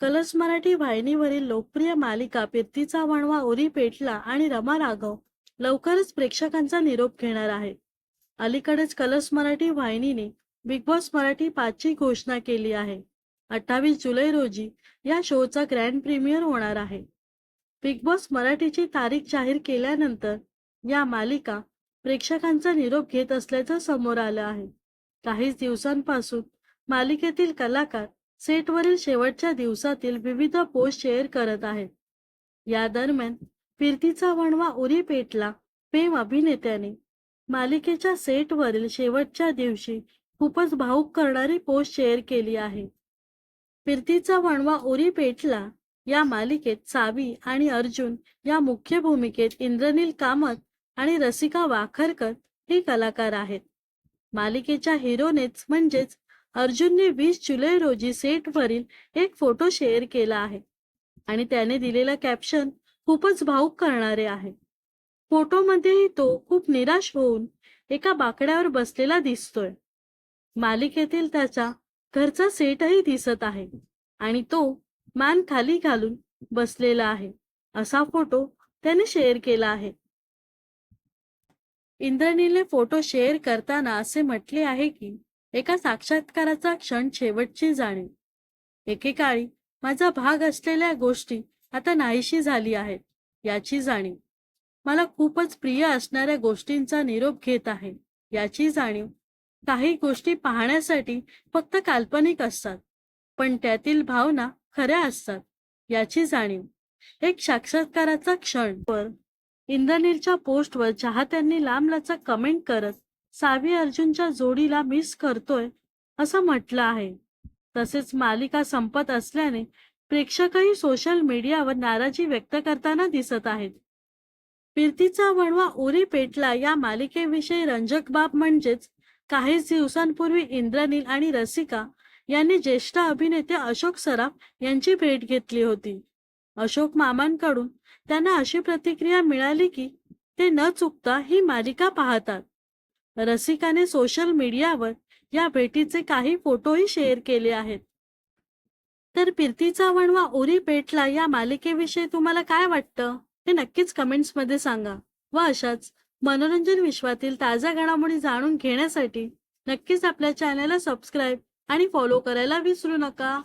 Colours Marathi वाहिनीवरील लोकप्रिय मालिका पिर्तीचा वणवा उरी पेटला आणि रमा राघव लवकरच प्रेक्षकांचा निरोप घेणार आहे. अलीकडेच कलर्स मराठी वाहिनीने बिग बॉस मराठी पाचची घोषणा केली आहे. अठ्ठावीस जुलै रोजी या शोचा ग्रँड प्रीमियर होणार आहे. बिग बॉस मराठीची तारीख जाहीर केल्यानंतर या मालिका प्रेक्षकांचा निरोप घेत असल्याचं समोर आलं आहे. काहीच दिवसांपासून मालिकेतील कलाकार सेटवरील शेवटच्या दिवसातील विविध पोस्ट शेअर करत आहेत. या दरम्यान फिरतीचा वणवा उरी पेटला प्रेम अभिनेत्याने. मालिकेच्या सेटवरील शेवटच्या दिवशी खूपच भाऊक करणारी पोस्ट शेअर केली आहे. फिरतीचा वणवा उरी पेटला या मालिकेत सावी आणि अर्जुन या मुख्य भूमिकेत इंद्रनील कामत आणि रसिका वाखरकर हे कलाकार आहेत. मालिकेच्या हिरोनेच म्हणजेच अर्जुनने वीस जुलै रोजी सेटवरील एक फोटो शेअर केला आहे. आणि त्याने दिलेला कॅप्शन खूपच भावुक करणारे आहे. फोटोमध्येही तो खूप निराश होऊन एका बाकड्यावर बसलेला दिसतोय. मालिकेतील त्याचा घरचा सेटही दिसत आहे. आणि तो मान खाली घालून बसलेला आहे. असा फोटो त्याने शेअर केला आहे. इंद्रणीने फोटो शेअर करताना असे म्हटले आहे की एका साक्षात्काराचा क्षण शेवटची जाणीव. एकेकाळी माझा भाग असलेल्या गोष्टी आता नाहीशी झाली आहेत याची जाणीव. मला खूपच प्रिय असणाऱ्या गोष्टींचा निरोप घेत आहे याची जाणीव. काही गोष्टी पाहण्यासाठी फक्त काल्पनिक असतात पण त्यातील भावना खऱ्या असतात याची जाणीव. एक साक्षात्काराचा क्षण. वर इंद्रनीलच्या पोस्टवर चाहत्यांनी लांबलाचा कमेंट करत सावी अर्जुनच्या जोडीला मिस करतोय असं म्हटलं आहे. तसेच मालिका संपत असल्याने प्रेक्षकही सोशल मीडियावर नाराजी व्यक्त करताना दिसत आहेत. फिरतीचा वणवा उरी पेटला या मालिकेविषयी रंजक बाब म्हणजेच काहीच दिवसांपूर्वी इंद्रनील आणि रसिका यांनी ज्येष्ठ अभिनेते अशोक सराफ यांची भेट घेतली होती. अशोक मामांकडून त्यांना अशी प्रतिक्रिया मिळाली की ते न चुकता ही मालिका पाहतात. रसिकाने सोशल मीडियावर या भेटीचे काही फोटोही शेअर केले आहेत. तर फिरतीचा वणवा उरी पेटला या मालिकेविषयी तुम्हाला काय वाटतं? हे नक्कीच कमेंट्समध्ये सांगा. व अशाच मनोरंजन विश्वातील ताज्या घडामोडी जाणून घेण्यासाठी नक्कीच आपल्या चॅनलला सबस्क्राईब आणि फॉलो करायला विसरू नका.